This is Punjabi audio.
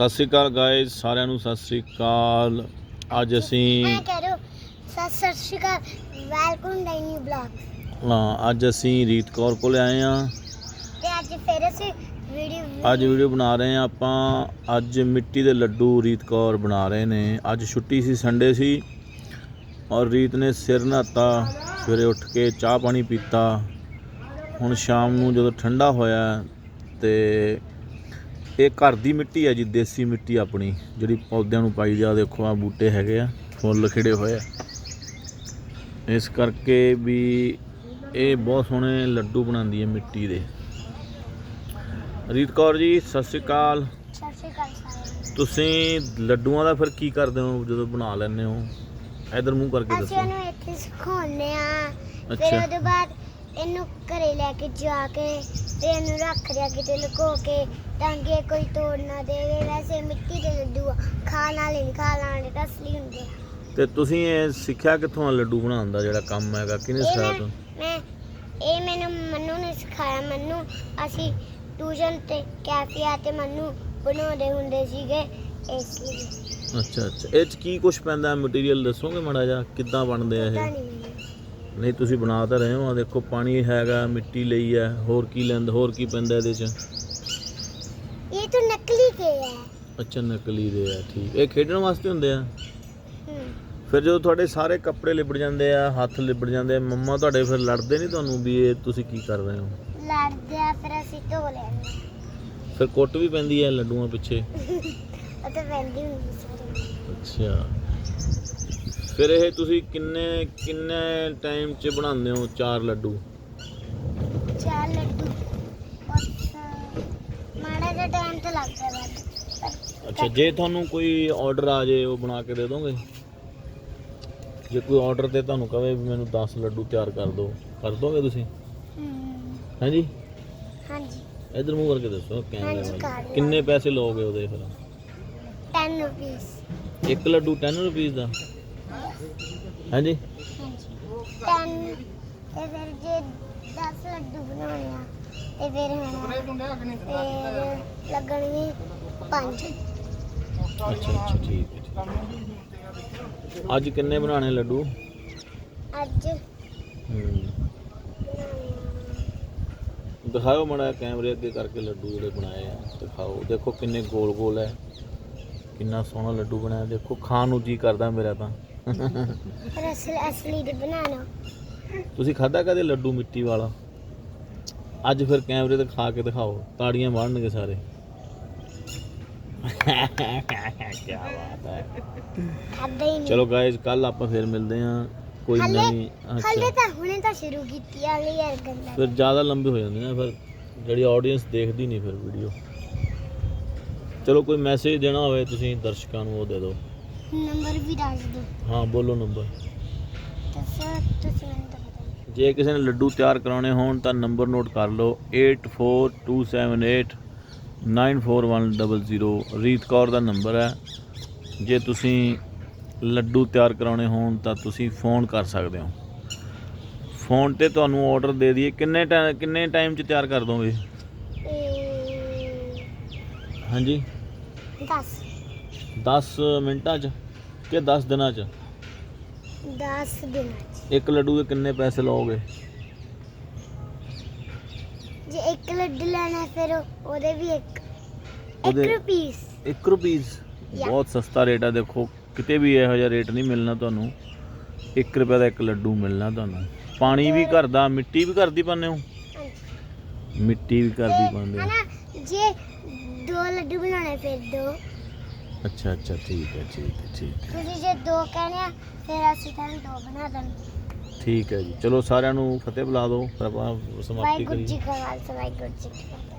ਸਤਿ ਸ੍ਰੀ ਅਕਾਲ ਗਾਇਜ਼ ਸਾਰਿਆਂ ਨੂੰ ਸਤਿ ਸ੍ਰੀ ਅਕਾਲ। ਅੱਜ ਅਸੀਂ ਮੈਂ ਕਹਿ ਰਿਹਾ ਸਤਿ ਸਤਿ ਸ਼੍ਰੀ ਅਕਾਲ ਵੈਲਕਮ ਟੂ ਨਿਊ ਬਲੌਗ ਹਾਂ, ਅੱਜ ਅਸੀਂ ਰੀਤ ਕੌਰ ਕੋਲ ਆਏ ਆ ਤੇ ਅੱਜ ਫਿਰ ਅਸੀਂ ਵੀਡੀਓ ਅੱਜ ਵੀਡੀਓ ਬਣਾ ਰਹੇ ਆ ਆਪਾਂ। ਅੱਜ ਮਿੱਟੀ ਦੇ ਲੱਡੂ ਰੀਤ ਕੌਰ ਬਣਾ ਰਹੇ ਨੇ। ਅੱਜ ਛੁੱਟੀ ਸੀ ਸੰਡੇ ਸੀ। ਔਰ ਰੀਤ ਨੇ ਸਿਰ ਨਹਾਤਾ ਸਵੇਰੇ ਉੱਠ ਕੇ ਚਾਹ ਪਾਣੀ ਪੀਤਾ। ਹੁਣ ਸ਼ਾਮ ਨੂੰ ਜਦੋਂ ਠੰਡਾ ਹੋਇਆ ਤੇ ਇਹ ਘਰ ਦੀ ਮਿੱਟੀ ਹੈ ਜੀ ਦੇਸੀ ਮਿੱਟੀ ਆਪਣੀ। ਜਿਹੜੀ ਪੌਦਿਆਂ ਨੂੰ ਪਾਈ ਜਾ ਦੇਖੋ ਆ ਬੂਟੇ ਹੈਗੇ ਆ ਫੁੱਲ ਖਿੜੇ ਹੋਏ ਆ। ਇਸ ਕਰਕੇ ਵੀ ਇਹ ਬਹੁਤ ਸੋਹਣੇ ਲੱਡੂ ਬਣਾਉਂਦੀ ਹੈ ਮਿੱਟੀ ਦੇ। ਰੀਤ ਕੌਰ ਜੀ ਸਤਿ ਸ਼੍ਰੀ ਅਕਾਲ। ਸਤਿ ਸ਼੍ਰੀ ਅਕਾਲ ਸਾਰਿਆਂ ਨੂੰ। ਤੁਸੀਂ ਲੱਡੂਆਂ ਦਾ ਫਿਰ ਕੀ ਕਰਦੇ ਹੋ ਜਦੋਂ ਬਣਾ ਲੈਂਦੇ ਹੋ? ਇਧਰ ਮੂੰਹ ਕਰਕੇ ਅਸੀਂ ਦੱਸੋ। ਇਹਨੂੰ ਇੱਥੇ ਸਿਖਾਉਂਦੇ ਆ ਫਿਰ ਉਹਦੇ ਬਾਅਦ ਇਹਨੂੰ ਘਰੇ ਲੈ ਕੇ ਜਾ ਕੇ ਤੇ ਇਹਨੂੰ ਰੱਖ ਦਿਆ ਕਿਤੇ ਲੁਕੋ ਕੇ ਤਾਂ ਕਿ ਕੋਈ ਤੋੜ ਨਾ ਦੇਵੇ। ਵੈਸੇ ਮਿੱਟੀ ਦੇ ਲੱਡੂ ਆ, ਖਾਣ ਵਾਲੇ ਨਹੀਂ ਖਾਣ ਵਾਲੇ ਤਾਂ ਅਸਲੀ ਹੁੰਦੇ ਆ। ਤੇ ਤੁਸੀਂ ਇਹ ਸਿੱਖਿਆ ਕਿੱਥੋਂ ਆ ਲੱਡੂ ਬਣਾਉਣ ਦਾ ਜਿਹੜਾ ਕੰਮ ਹੈਗਾ? ਕਿਹਨੇ ਇਹ ਸਿਖਾਇਆ ਮੈਂ ਤੁਹਾਨੂੰ ਮੈਂ ਇਹ ਮੈਨੂੰ ਮੰਨੂ ਨੇ ਸਿਖਾਇਆ। ਮੰਨੂ ਅਸੀਂ ਟਿਊਸ਼ਨ ਤੇ ਕੈਫੇ ਆ ਤੇ ਮੰਨੂ ਬਣਾਉਂਦੇ ਹੁੰਦੇ ਸੀਗੇ। ਇਸ ਲਈ। ਅੱਛਾ ਅੱਛਾ। ਇਹ ਚ ਕੀ ਕੁਝ ਪੈਂਦਾ? ਮਟੀਰੀਅਲ ਦੱਸੋਗੇ ਮਾੜਾ ਜਿਹਾ? ਕਿੱਦਾਂ ਬਣਦੇ ਆ ਪਤਾ ਇਹ ਨਹੀਂ ਨਹੀਂ ਤੁਸੀਂ ਬਣਾ ਤਾਂ ਰਹੇ ਹੋ। ਆ ਦੇਖੋ ਪਾਣੀ ਹੈਗਾ ਮਿੱਟੀ ਲਈ ਹੈ। ਹੋਰ ਕੀ ਲੈਂਦਾ ਹੋਰ ਕੀ ਪੈਂਦਾ ਇਹਦੇ ਚ? ਇਹ ਤਾਂ ਨਕਲੀ ਕੇ ਹੈ ਅੱਛਾ ਨਕਲੀ ਦੇ ਆ ਠੀਕ। ਇਹ ਖੇਡਣ ਵਾਸਤੇ ਹੁੰਦੇ ਆ? ਫਿਰ ਜਦੋਂ ਤੁਹਾਡੇ ਸਾਰੇ ਕੱਪੜੇ ਲਿਬੜ ਜਾਂਦੇ ਆ ਹੱਥ ਲਿਬੜ ਜਾਂਦੇ ਆ ਮੰਮਾ ਤੁਹਾਡੇ ਫਿਰ ਲੜਦੇ ਨਹੀਂ ਤੁਹਾਨੂੰ ਵੀ ਇਹ ਤੁਸੀਂ ਕੀ ਕਰ ਰਹੇ ਹੋ? ਲੜਦੇ ਆ ਫਿਰ ਅਸੀਂ ਧੋ ਲੈਂਦੇ ਫਿਰ ਕੁੱਟ ਵੀ ਪੈਂਦੀ ਹੈ ਲੱਡੂਆਂ ਪਿੱਛੇ? ਉਹ ਤਾਂ ਪੈਂਦੀ ਹੁੰਦੀ ਸਾਰੀ ਅੱਛਾ। ਫਿਰ ਇਹ ਤੁਸੀਂ ਕਿੰਨੇ ਕਿੰਨੇ ਟਾਈਮ 'ਚ ਬਣਾਉਂਦੇ ਹੋ ਚਾਰ ਲੱਡੂ? ਚਾਰ ਲੱਡੂ। ਮਾੜਾ ਜਿਹਾ ਟਾਈਮ ਤਾਂ ਲੱਗਦਾ ਬਾਅਦ ਅੱਛਾ ਜੇ ਤੁਹਾਨੂੰ ਕੋਈ ਆਰਡਰ ਆ ਜੇ ਉਹ ਬਣਾ ਕੇ ਦੇ ਦੋਗੇ? ਜੇ ਕੋਈ ਆਰਡਰ ਤੇ ਤੁਹਾਨੂੰ ਕਵੇ ਵੀ ਮੈਨੂੰ 10 ਲੱਡੂ ਤਿਆਰ ਕਰ ਦਿਓ ਕਰ ਦੋਗੇ ਤੁਸੀਂ? ਹਾਂਜੀ? ਹਾਂਜੀ। ਇਧਰ ਮੂੰਹ ਕਰਕੇ ਦੱਸੋ ਕੈਮਰੇ ਵਾਲੇ। ਕਿੰਨੇ ਪੈਸੇ ਲਓਗੇ ਉਹਦੇ ਫਿਰ? 10 ਰੁਪੀਸ ਇੱਕ ਲੱਡੂ 10 ਰੁਪਏ ਦਾ? ਹਾਂਜੀ। ਹਾਂਜੀ। 10 ਤੇ ਫਿਰ ਜੇ 10 ਲੱਡੂ ਬਣਾਉਣੇ ਆ ਤੇ ਫਿਰ ਹੁਣ ਫਿਰ ਲੱਗਣਗੇ 5 ਅੱਛਾ ਅੱਛਾ ਠੀਕ ਹੈ ਠੀਕ ਹੈ। ਅੱਜ ਕਿੰਨੇ ਬਣਾਣੇ ਲੱਡੂ? ਅੱਜ ਹੂੰ। ਦਿਖਾਓ ਮੜਾ ਕੈਮਰੇ ਅੱਗੇ ਕਰਕੇ ਲੱਡੂ ਜਿਹੜੇ ਬਣਾਏ ਆ ਦਿਖਾਓ। ਦੇਖੋ ਕਿੰਨੇ ਗੋਲ ਗੋਲ ਹੈ। ਕਿੰਨਾ ਸੋਹਣਾ ਲੱਡੂ ਬਣਾਇਆ ਦੇਖੋ ਖਾਣ ਨੂੰ ਜੀ ਕਰਦਾ ਮੇਰਾ ਤਾਂ। ਫਿਰ ਅਸਲ ਅਸਲੀ ਦੇ ਬਣਾਣਾ ਤੁਸੀਂ ਖਾਦਾ ਕਦੇ ਲੱਡੂ ਮਿੱਟੀ ਵਾਲਾ? ਅੱਜ ਫਿਰ ਕੈਮਰੇ ਤੇ ਖਾ ਕੇ ਦਿਖਾਓ ਤਾੜੀਆਂ ਮਾਰਨਗੇ ਸਾਰੇ। ਕੀ ਬਾਤ ਹੈ। ਖਾਦਾ ਹੀ ਨਹੀਂ। ਚਲੋ ਗਾਇਜ਼ ਕੱਲ ਆਪਾਂ ਫਿਰ ਮਿਲਦੇ ਹਾਂ। ਕੋਈ ਹਲੇ ਨਵੀਂ ਹਲੇ ਅੱਛਾ। ਤਾਂ ਹੁਣੇ ਤਾਂ ਸ਼ੁਰੂ ਕੀਤੀ ਆ ਹਲੇ ਯਾਰ ਗੰਦਾ। ਫਿਰ ਜ਼ਿਆਦਾ ਲੰਬੇ ਹੋ ਜਾਂਦੇ ਨੇ ਫਿਰ ਜਿਹੜੀ ਆਡੀਅנס ਦੇਖਦੀ ਨਹੀਂ ਫਿਰ ਵੀਡੀਓ ਚਲੋ ਕੋਈ ਮੈਸੇਜ ਦੇਣਾ ਹੋਵੇ ਤੁਸੀਂ ਦਰਸ਼ਕਾਂ ਨੂੰ ਉਹ ਦੇ ਦਿਓ। ਨੰਬਰ ਵੀ ਦੱਸ ਦਿਓ। ਹਾਂ ਬੋਲੋ ਨੰਬਰ। ਦੱਸੋ ਤੁਸੀਂ ਮੈਨੂੰ ਤਾਂ ਪਤਾ ਨਹੀਂ ਜੇ ਕਿਸੇ ਨੇ ਲੱਡੂ ਤਿਆਰ ਕਰਾਉਣੇ ਹੋਣ ਤਾਂ ਨੰਬਰ ਨੋਟ ਕਰ ਲਓ। 8427894100 ਰੀਤ ਕੌਰ ਦਾ ਨੰਬਰ ਹੈ। ਜੇ ਤੁਸੀਂ ਲੱਡੂ ਤਿਆਰ ਕਰਾਉਣੇ ਹੋਣ ਤਾਂ ਤੁਸੀਂ ਫੋਨ ਕਰ ਸਕਦੇ ਹੋ। ਫੋਨ ਤੇ ਤੁਹਾਨੂੰ ਆਰਡਰ ਦੇ ਦਈਏ। ਕਿੰਨੇ ਟਾਈਮ ਕਿੰਨੇ ਟਾਈਮ 'ਚ ਤਿਆਰ ਕਰ ਦੋਗੇ? ਇਹ ਹਾਂਜੀ। 10 10 ਮਿੰਟਾਂ 'ਚ ਕਿ 10 ਦਿਨਾਂ 'ਚ? 10 ਦਿਨਾਂ ਚ। ਇੱਕ ਲੱਡੂ ਦੇ ਕਿੰਨੇ ਪੈਸੇ ਲਓਗੇ? ਜੇ ਇੱਕ ਲੱਡੂ ਲੈਣਾ ਫਿਰ ਉਹ- ਉਹਦੇ ਵੀ ਇੱਕ ਇੱਕ ਉਹਦੇ- ਰੁਪੀਸ। 1 ਰੁਪੀਸ? Yeah. ਬਹੁਤ ਸਸਤਾ ਰੇਟ ਆ ਦੇਖੋ ਕਿਤੇ ਵੀ ਇਹੋ ਜਿਹਾ ਰੇਟ ਨਹੀਂ ਮਿਲਣਾ ਤੁਹਾਨੂੰ। 1 ਰੁਪਏ ਦਾ ਇੱਕ ਲੱਡੂ ਮਿਲਣਾ ਤੁਹਾਨੂੰ। ਪਾਣੀ ਵੀ ਘਰ ਦਾ ਮਿੱਟੀ ਵੀ ਘਰ ਦੀ ਪਾਉਂਦੇ ਹੋ? ਮਿੱਟੀ ਵੀ ਘਰ ਦੀ ਪਾਉਂਦੇ ਹੋ? ਹਨਾ ਜੇ ਦੋ ਲੱਡੂ ਬਣਾਉਣੇ ਫਿਰ ਦੋ। ਅੱਛਾ ਅੱਛਾ ਠੀਕ ਹੈ ਠੀਕ ਹੈ ਠੀਕ ਹੈ। ਤੁਸੀਂ ਜੇ ਦੋ ਕਹਿੰਦੇ ਆ ਫਿਰ ਅਸੀਂ ਤੁਹਾਨੂੰ ਦੋ ਬਣਾ ਦਾਂਗੇ ਠੀਕ ਹੈ ਜੀ। ਚਲੋ ਸਾਰਿਆਂ ਨੂੰ ਫਤਿਹ ਬੁਲਾ ਦਿਓ। ਫਿਰ ਆਪਾਂ ਸਮਾਪਤੀ ਵਾਹਿਗੁਰੂ ਕਰੀਏ। ਜੀ ਕਾ ਖਾਲਸਾ ਵਾਹਿਗੁਰੂ ਜੀ ਕੀ ਫਤਿਹ।